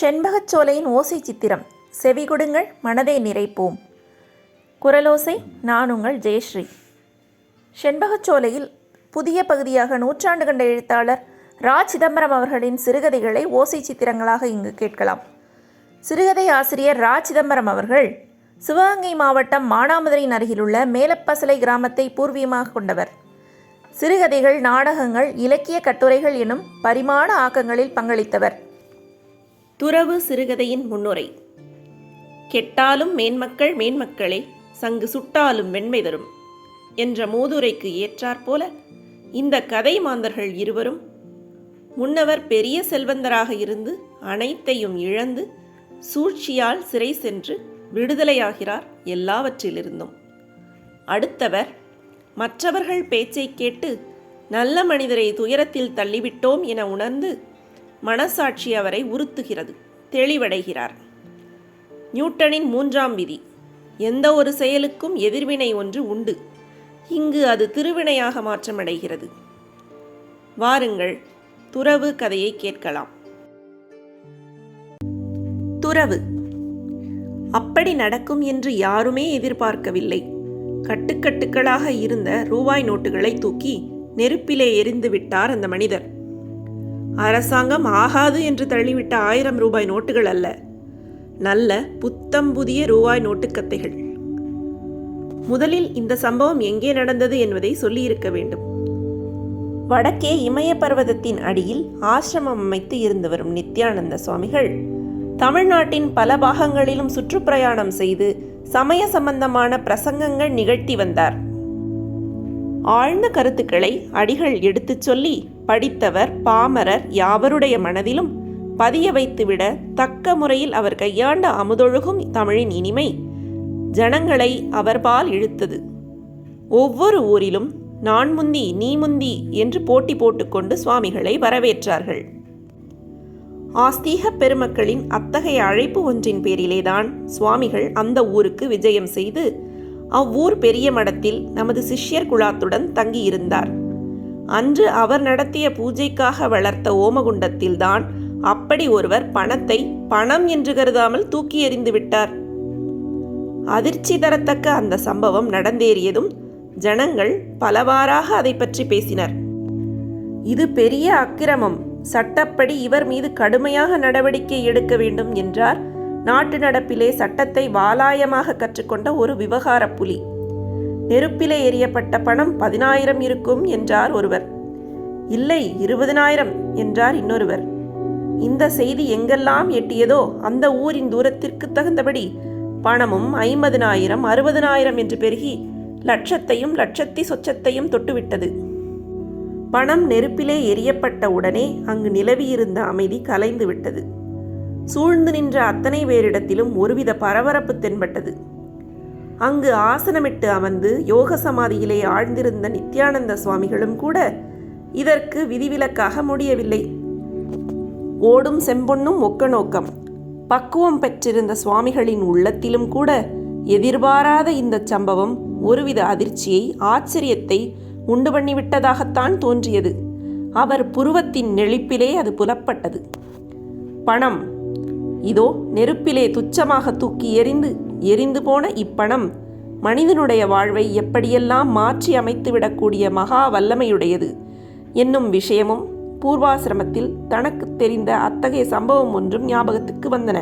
செண்பகச்சோலையின் ஓசை சித்திரம். செவிகொடுங்கள் மனதை நிறைப்போம். குரலோசை நான் உங்கள் ஜெயஸ்ரீ. செண்பகச்சோலையில் புதிய பகுதியாக நூற்றாண்டு கண்ட எழுத்தாளர் ரா. சிதம்பரம் அவர்களின் சிறுகதைகளை ஓசை சித்திரங்களாக இங்கு கேட்கலாம். சிறுகதை ஆசிரியர் ரா. சிதம்பரம் அவர்கள் சிவகங்கை மாவட்டம் மானாமதுரையின் அருகிலுள்ள மேலப்பசலை கிராமத்தை பூர்வீகமாக கொண்டவர். சிறுகதைகள் நாடகங்கள் இலக்கிய கட்டுரைகள் எனும் பரிமாண ஆக்கங்களில் பங்களித்தவர். துறவு சிறுகதையின் முன்னுரை. கெட்டாலும் மேன்மக்கள் மேன்மக்களே சங்கு சுட்டாலும் வெண்மை தரும் என்ற மூதுரைக்கு ஏற்றாற்போல இந்த கதை மாந்தர்கள் இருவரும் முன்னவர் பெரிய செல்வந்தராக இருந்து அனைத்தையும் இழந்து சூழ்ச்சியால் சிறை சென்று விடுதலையாகிறார் எல்லாவற்றிலிருந்தும். அடுத்தவர் மற்றவர்கள் பேச்சை கேட்டு நல்ல மனிதரை துயரத்தில் தள்ளிவிட்டோம் என உணர்ந்து மனசாட்சி அவரை உறுத்துகிறது தெளிவடைகிறார். நியூட்டனின் மூன்றாம் விதி எந்த ஒரு செயலுக்கும் எதிர்வினை ஒன்று உண்டு. இங்கு அது திருவினையாக மாற்றமடைகிறது. வாருங்கள் துறவு கதையை கேட்கலாம். துறவு அப்படி நடக்கும் என்று யாருமே எதிர்பார்க்கவில்லை. கட்டுக்கட்டுக்களாக இருந்த ரூபாய் நோட்டுகளை தூக்கி நெருப்பிலே எரிந்து விட்டார் அந்த மனிதர். அரசாங்கம் ஆகாது என்று தள்ளிவிட்ட ஆயிரம் ரூபாய் நோட்டுகள் அல்ல. நல்ல புத்தம் புதிய ரூபாய் நோட்டுக்கத்தைகள் முதலில் இந்த சம்பவம் எங்கே நடந்தது என்பதை சொல்லியிருக்க வேண்டும். வடக்கே இமய பர்வதத்தின் அடியில் ஆசிரமம் அமைத்து இருந்து வரும் நித்யானந்த சுவாமிகள் தமிழ்நாட்டின் பல பாகங்களிலும் சுற்றுப்பிரயாணம் செய்து சமய சம்பந்தமான பிரசங்கங்கள் நிகழ்த்தி வந்தார். ஆழ்ந்த கருத்துக்களை அடிகள் எடுத்துச் சொல்லி படித்தவர் பாமரர் யாவருடைய மனதிலும் பதிய வைத்துவிட தக்க முறையில் அவர் கையாண்ட அமுதொழுகும் தமிழின் இனிமை ஜனங்களை அவர்பால் இழுத்தது. ஒவ்வொரு ஊரிலும் நான் முந்தி நீ முந்தி என்று போட்டி போட்டுக்கொண்டு சுவாமிகளை வரவேற்றார்கள். ஆஸ்தீக பெருமக்களின் அத்தகைய அழைப்பு ஒன்றின் பேரிலேதான் சுவாமிகள் அந்த ஊருக்கு விஜயம் செய்து அவ்வூர் பெரிய மடத்தில் நமது சிஷ்யர் குழாத்துடன் தங்கியிருந்தார். அன்று அவர் நடத்திய பூஜைக்காக வளர்த்த ஓமகுண்டத்தில்தான் அப்படி ஒருவர் பணத்தை பணம் என்று கருதாமல் தூக்கி எறிந்து விட்டார். அதிர்ச்சி தரத்தக்க அந்த சம்பவம் நடந்தேறியதும் ஜனங்கள் பலவாறாக அதை பற்றி பேசினர். இது பெரிய அக்கிரமம். சட்டப்படி இவர் மீது கடுமையாக நடவடிக்கை எடுக்க வேண்டும் என்றார் நாட்டு நடப்பிலே சட்டத்தை வாலாயமாக கற்றுக்கொண்ட ஒரு விவகார புலி. நெருப்பிலே எரியப்பட்ட பணம் பதினாயிரம் இருக்கும் என்றார் ஒருவர். இல்லை இருபதினாயிரம் என்றார் இன்னொருவர். இந்த செய்தி எங்கெல்லாம் எட்டியதோ அந்த ஊரின் தூரத்திற்கு தகுந்தபடி பணமும் ஐம்பதினாயிரம் அறுபதினாயிரம் என்று பெருகி லட்சத்தையும் லட்சத்தி சொச்சத்தையும் தொட்டுவிட்டது. பணம் நெருப்பிலே எரியப்பட்ட உடனே அங்கு நிலவியிருந்த அமைதி கலைந்து விட்டது சூழ்ந்து நின்ற அத்தனை பேரிடத்திலும் ஒருவித பரபரப்பு தென்பட்டது. அங்கு ஆசனமிட்டு அமர்ந்து யோக சமாதியிலே ஆழ்ந்திருந்த நித்யானந்த சுவாமிகளும் கூட இதற்கு விதிவிலக்காக முடியவில்லை. ஓடும் செம்பொன்னும் ஒக்க நோக்கம். பக்குவம் பெற்றிருந்த சுவாமிகளின் உள்ளத்திலும் கூட எதிர்பாராத இந்த சம்பவம் ஒருவித அதிர்ச்சியை ஆச்சரியத்தை உண்டு பண்ணிவிட்டதாகத்தான் தோன்றியது. அவர் புருவத்தின் நெளிப்பிலே அது புலப்பட்டது. பணம். இதோ நெருப்பிலே துச்சமாக தூக்கி எறிந்து எரிந்து போன இப்பணம். மனிதனுடைய வாழ்வை எப்படியெல்லாம் மாற்றி அமைத்துவிடக்கூடிய மகா வல்லமையுடையது. என்னும் விஷயமும் பூர்வாசிரமத்தில் தனக்கு தெரிந்த அத்தகைய சம்பவம் ஒன்றும் ஞாபகத்துக்கு வந்தன.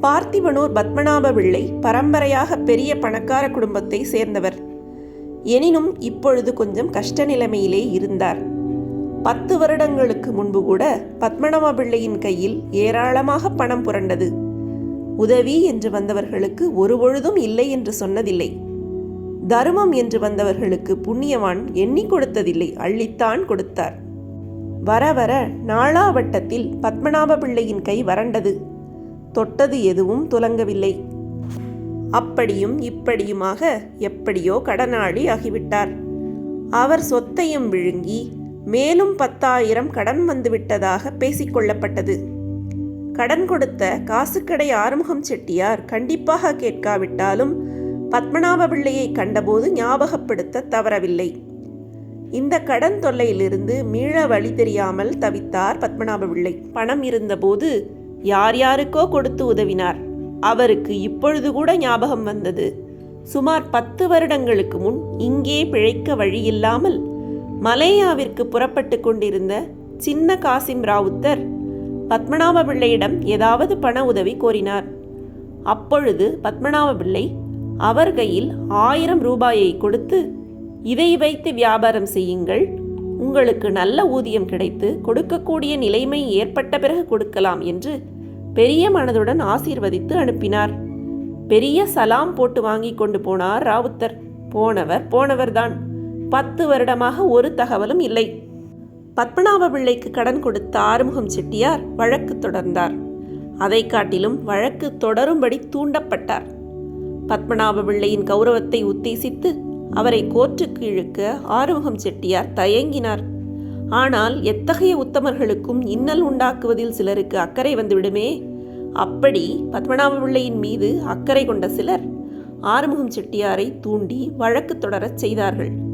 பார்த்திபனூர் பத்மநாப பிள்ளை பரம்பரையாக பெரிய பணக்கார குடும்பத்தை சேர்ந்தவர். எனினும் இப்பொழுது கொஞ்சம் கஷ்ட நிலைமையிலே இருந்தார். பத்து வருடங்களுக்கு முன்பு கூட பத்மநாப பிள்ளையின் கையில் ஏராளமாக பணம் புரண்டது. உதவி என்று வந்தவர்களுக்கு ஒரு பொழுதும் இல்லை என்று சொன்னதில்லை. தருமம் என்று வந்தவர்களுக்கு புண்ணியவான் எண்ணி கொடுத்ததில்லை அள்ளித்தான் கொடுத்தார். வர வர நாளாவட்டத்தில் பத்மநாப பிள்ளையின் கை வறண்டது. தொட்டது எதுவும் துலங்கவில்லை. அப்படியும் இப்படியுமாக எப்படியோ கடனாளி ஆகிவிட்டார். அவர் சொத்தையும் விழுங்கி மேலும் பத்தாயிரம் கடன் வந்துவிட்டதாக பேசிக்கொள்ளப்பட்டது. கடன் கொடுத்த காசுக்கடை ஆறுமுகம் செட்டியார் கண்டிப்பாக கேட்காவிட்டாலும் பத்மநாப பிள்ளையை கண்டபோது ஞாபகப்படுத்த தவறவில்லை. இந்த கடன் தொல்லையிலிருந்து மீள வழி தெரியாமல் தவித்தார் பத்மநாப பிள்ளை பணம் இருந்தபோது யார் யாருக்கோ கொடுத்து உதவினார். அவருக்கு இப்பொழுது கூட ஞாபகம் வந்தது. சுமார் பத்து வருடங்களுக்கு முன் இங்கே பிழைக்க வழியில்லாமல் மலேயாவிற்கு புறப்பட்டு கொண்டிருந்த சின்ன காசிம் ராவுத்தர் பத்மநாப பிள்ளையிடம் ஏதாவது பண உதவி கோரினார். அப்பொழுது பத்மநாப பிள்ளை அவர் கையில் ஆயிரம் ரூபாயை கொடுத்து இதை வைத்து வியாபாரம் செய்யுங்கள். உங்களுக்கு நல்ல ஊதியம் கிடைத்து கொடுக்கக்கூடிய நிலைமை ஏற்பட்ட பிறகு கொடுக்கலாம் என்று பெரிய மனதுடன் ஆசீர்வதித்து அனுப்பினார். பெரிய சலாம் போட்டு வாங்கி கொண்டு போனார் ராவுத்தர். போனவர் போனவர்தான். பத்து வருடமாக ஒரு தகவலும் இல்லை. பத்மநாப பிள்ளைக்கு கடன் கொடுத்த ஆறுமுகம் செட்டியார் வழக்கு தொடர்ந்தார். அதை காட்டிலும் வழக்கு தொடரும்படி தூண்டப்பட்டார். பத்மநாப பிள்ளையின் கௌரவத்தை உத்தேசித்து அவரை கோர்ட்டுக்கு இழுக்க ஆறுமுகம் செட்டியார் தயங்கினார். ஆனால் எத்தகைய உத்தமர்களுக்கும் இன்னல் உண்டாக்குவதில் சிலருக்கு அக்கறை வந்துவிடுமே? அப்படி பத்மநாப பிள்ளையின் மீது அக்கறை கொண்ட சிலர் ஆறுமுகம் செட்டியாரை தூண்டி வழக்கு தொடரச் செய்தார்கள்.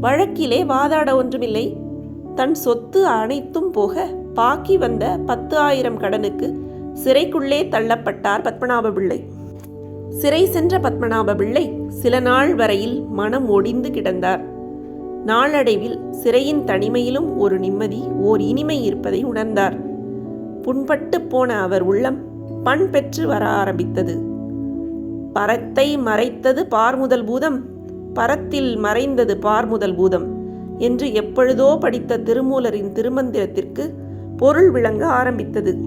வழக்கிலே வாதாட ஒன்றுமில்லை. தன் சொத்து அனைத்தும் போக பாக்கி வந்த பத்து ஆயிரம் கடனுக்கு சிறைக்குள்ளே தள்ளப்பட்டார் பத்மநாப பிள்ளை சிறை சென்ற பத்மநாப பிள்ளை சில நாள் வரையில் மனம் ஒடிந்து கிடந்தார். நாளடைவில் சிறையின் தனிமையிலும் ஒரு நிம்மதி ஓர் இனிமை இருப்பதை உணர்ந்தார். புண்பட்டு போன அவர் உள்ளம் பண் பெற்று வர ஆரம்பித்தது. பரத்தை மறைத்தது பார்முதல் பூதம். பரத்தில் மறைந்தது பார்முதல் பூதம் என்று எப்பொழுதோ படித்த திருமூலரின் திருமந்திரத்திற்கு பொருள் விளங்க ஆரம்பித்தது.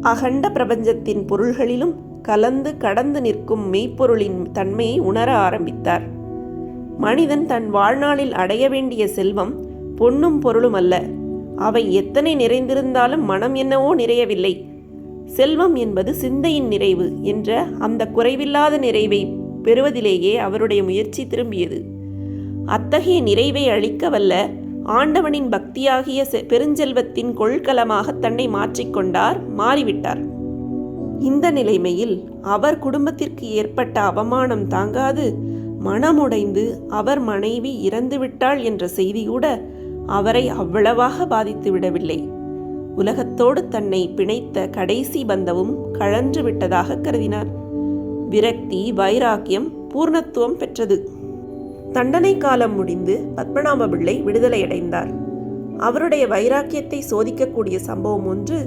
அகண்ட பிரபஞ்சத்தின் பொருள்களிலும் கலந்து கடந்து நிற்கும் மெய்ப்பொருளின் தன்மையை உணர ஆரம்பித்தார். மனிதன் தன் வாழ்நாளில் அடைய வேண்டிய செல்வம் பொன்னும் பொருளும் அல்ல. அவை எத்தனை நிறைந்திருந்தாலும் மனம் என்னவோ நிறையவில்லை. செல்வம் என்பது சிந்தையின் நிறைவு என்ற அந்த குறைவில்லாத நிறைவை பெறுவதிலேயே அவருடைய முயற்சி திரும்பியது. அத்தகைய நிறைவை அளிக்க வல்ல ஆண்டவனின் பக்தியாகிய பெருஞ்செல்வத்தின் கொள்கலமாக தன்னை மாற்றிக்கொண்டார் மாறிவிட்டார். இந்த நிலைமையில் அவர் குடும்பத்திற்கு ஏற்பட்ட அவமானம் தாங்காது மனமுடைந்து அவர் மனைவி இறந்துவிட்டாள் என்ற செய்தி கூட அவரை அவ்வளவாக பாதித்து விடவில்லை. உலகத்தோடு தன்னை பிணைத்த கடைசி பந்தவும் கழன்று விட்டதாக கருதினார். விரக்தி வைராக்கியம் பூர்ணத்துவம் பெற்றது. தண்டனை காலம் முடிந்து பத்மநாப பிள்ளை விடுதலையடைந்தார் அவருடைய வைராக்கியத்தை சோதிக்கக்கூடிய சம்பவம் ஒன்று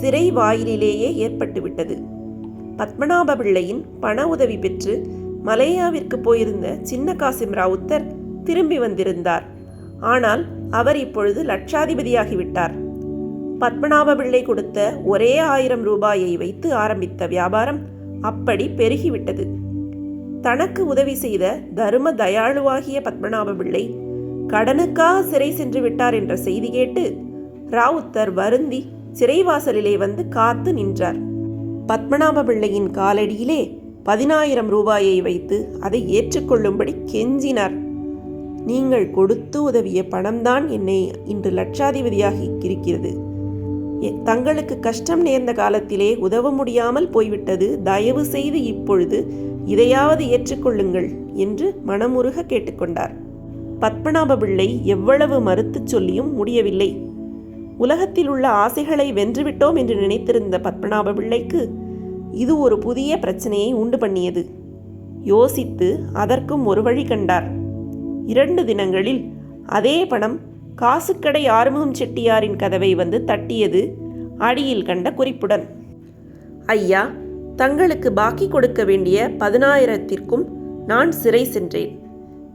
சிறை வாயிலிலேயே ஏற்பட்டுவிட்டது பத்மநாப பிள்ளையின் பண உதவி பெற்று மலேயாவிற்கு போயிருந்த சின்ன காசிம் ராவுத்தர் திரும்பி வந்திருந்தார். ஆனால் அவர் இப்பொழுது லட்சாதிபதியாகிவிட்டார் பத்மநாப பிள்ளை கொடுத்த ஒரே ஆயிரம் ரூபாயை வைத்து ஆரம்பித்த வியாபாரம் அப்படி பெருகிவிட்டது. தனக்கு உதவி செய்த தரும தயாளுவாகிய பத்மநாப பிள்ளை கடனுக்காக சிறை சென்று விட்டார் என்ற செய்தி கேட்டு ராவுத்தர் வருந்தி சிறைவாசலிலே வந்து காத்து நின்றார். பத்மநாப பிள்ளையின் காலடியிலே பதினாயிரம் ரூபாயை வைத்து அதை ஏற்றுக்கொள்ளும்படி கெஞ்சினார். நீங்கள் கொடுத்து உதவிய பணம்தான் என்னை இன்று லட்சாதிபதியாகி இருக்கிறது. தங்களுக்கு கஷ்டம் நேர்ந்த காலத்திலே உதவ முடியாமல் போய்விட்டது. தயவு செய்து இப்பொழுது இதையாவது ஏற்றுக்கொள்ளுங்கள் என்று மனமுருக கேட்டுக்கொண்டார். பத்மநாப பிள்ளை எவ்வளவு மறுத்துச் சொல்லியும் முடியவில்லை. உலகத்தில் உள்ள ஆசைகளை வென்றுவிட்டோம் என்று நினைத்திருந்த பத்மநாப பிள்ளைக்கு இது ஒரு புதிய பிரச்சனையை உண்டு பண்ணியது. யோசித்து அதற்கும் ஒரு வழி கண்டார். இரண்டு தினங்களில் அதே பணம் காசுக்கடை ஆறுமுகம் செட்டியாரின் கதவை வந்து தட்டியது அடியில் கண்ட குறிப்புடன். ஐயா தங்களுக்கு பாக்கி கொடுக்க வேண்டிய பதினாயிரத்திற்கும் நான் சிறை சென்றேன்.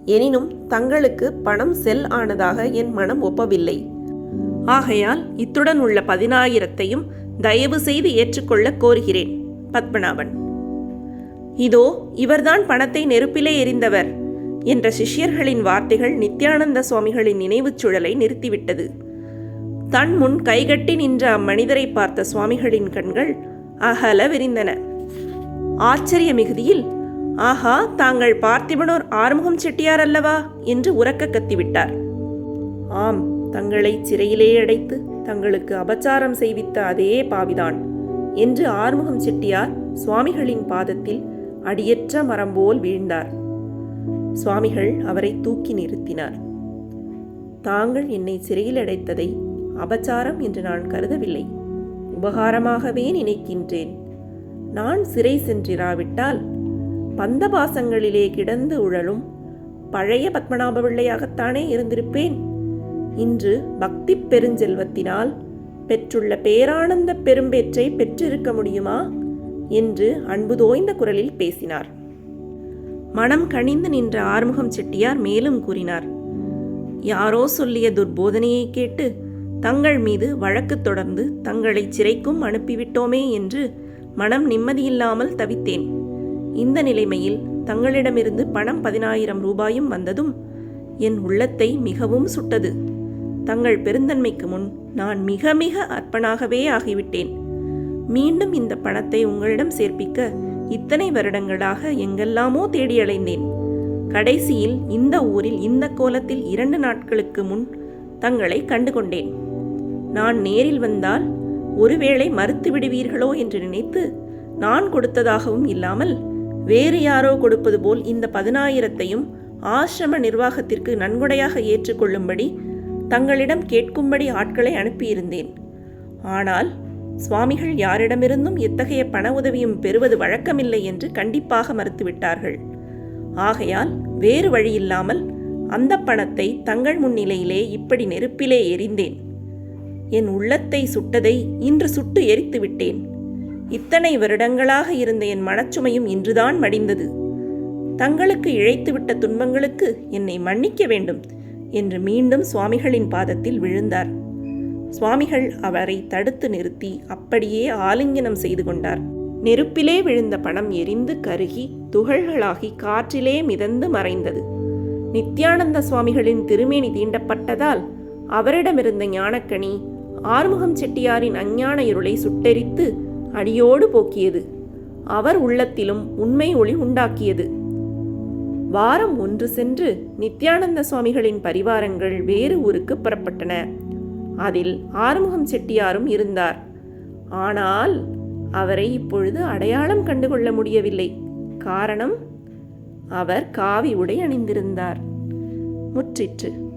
எனினும் தங்களுக்கு பணம் செல் ஆனதாக என் மனம் ஒப்பவில்லை. ஆகையால் இத்துடன் உள்ள பதினாயிரத்தையும் தயவு செய்து ஏற்றுக்கொள்ள கோருகிறேன் பத்மநாபன். இதோ இவர்தான் பணத்தை நெருப்பிலே எரிந்தவர் என்ற சிஷ்யர்களின் வார்த்தைகள் நித்யானந்த சுவாமிகளின் நினைவுச் சுழலை நிறுத்திவிட்டது. தன் முன் கைகட்டி நின்ற அம்மனிதரை பார்த்த சுவாமிகளின் கண்கள் அகல விரிந்தன. ஆச்சரிய மிகுதியில் ஆஹா தாங்கள் பார்த்திபனோர் ஆறுமுகம் செட்டியார் அல்லவா? என்று உறக்க கத்திவிட்டார். ஆம் தங்களை சிறையிலே அடைத்து தங்களுக்கு அபச்சாரம் செய்வித்த அதே பாவிதான் என்று ஆறுமுகம் செட்டியார் சுவாமிகளின் பாதத்தில் அடியற்ற மரம் போல் வீழ்ந்தார். சுவாமிகள் அவரை தூக்கி நிறுத்தினார். தாங்கள் என்னை சிறையில் அடைத்ததை அபச்சாரம் என்று நான் கருதவில்லை. உபகாரமாகவே நினைக்கின்றேன். நான் சிறை சென்றிராவிட்டால் பந்தபாசங்களிலே கிடந்து உழலும் பழைய பத்மநாப பிள்ளையாகத்தானே இருந்திருப்பேன். இன்று பக்தி பெருஞ்செல்வத்தினால் பெற்றுள்ள பேரானந்த பெரும்பேற்றை பெற்றிருக்க முடியுமா? என்று அன்பு தோய்ந்த குரலில் பேசினார். மனம் கனிந்து நின்ற ஆறுமுகம் செட்டியார் மேலும் கூறினார் யாரோ சொல்லிய துர்போதனையை கேட்டு தங்கள் மீது வழக்கு தொடர்ந்து தங்களை சிறைக்கும் அனுப்பிவிட்டோமே என்று மனம் நிம்மதியில்லாமல் தவித்தேன். இந்த நிலைமையில் தங்களிடமிருந்து பணம் பதினாயிரம் ரூபாயும் வந்ததும் என் உள்ளத்தை மிகவும் சுட்டது. தங்கள் பெருந்தன்மைக்கு முன் நான் மிக மிக அற்பனாகவே ஆகிவிட்டேன். மீண்டும் இந்த பணத்தை உங்களிடம் சேர்ப்பிக்க இத்தனை வருடங்களாக எங்கெல்லாமோ தேடி அலைந்தேன் கடைசியில் இந்த ஊரில் இந்த கோலத்தில் இரண்டு நாட்களுக்கு முன் தங்களை கண்டுகொண்டேன். நான் நேரில் வந்தால் ஒருவேளை மறுத்து விடுவீர்களோ என்று நினைத்து நான் கொடுத்ததாகவும் இல்லாமல் வேறு யாரோ கொடுப்பது போல் இந்த பதினாயிரத்தையும் ஆசிரம நிர்வாகத்திற்கு நன்கொடையாக ஏற்றுக்கொள்ளும்படி தங்களிடம் கேட்கும்படி ஆட்களை அனுப்பியிருந்தேன். ஆனால் சுவாமிகள் யாரிடமிருந்தும் எத்தகைய பண உதவியும் பெறுவது வழக்கமில்லை என்று கண்டிப்பாக மறுத்துவிட்டார்கள். ஆகையால் வேறு வழியில்லாமல் அந்த பணத்தை தங்கள் முன்னிலையிலே இப்படி நெருப்பிலே எரிந்தேன் என் உள்ளத்தை சுட்டதை இன்று சுட்டு எரித்து விட்டேன். இத்தனை வருடங்களாக இருந்த என் மனச்சுமையும் இன்றுதான் மடிந்தது. தங்களுக்கு இழைத்துவிட்ட துன்பங்களுக்கு என்னை மன்னிக்க வேண்டும் என்று மீண்டும் சுவாமிகளின் பாதத்தில் விழுந்தார். சுவாமிகள் அவரை தடுத்து நிறுத்தி அப்படியே ஆலிங்கனம் செய்து கொண்டார். நெருப்பிலே விழுந்த பணம் எரிந்து கருகி துகள்களாகி காற்றிலே மிதந்து மறைந்தது. நித்யானந்த சுவாமிகளின் திருமேனி தீண்டப்பட்டதால் அவரிடமிருந்த ஞானக்கனி ஆறுமுகம் செட்டியாரின் அஞ்ஞான இருளை சுட்டெரித்து அடியோடு போக்கியது. அவர் உள்ளத்திலும் உண்மை ஒளி உண்டாக்கியது. வாரம் ஒன்று சென்று நித்யானந்த சுவாமிகளின் பரிவாரங்கள் வேறு ஊருக்கு புறப்பட்டன. அதில் ஆறுமுகம் செட்டியாரும் இருந்தார். ஆனால் அவரை இப்பொழுது அடையாளம் கண்டுகொள்ள முடியவில்லை. காரணம் அவர் காவி உடை அணிந்திருந்தார். முற்றிற்று.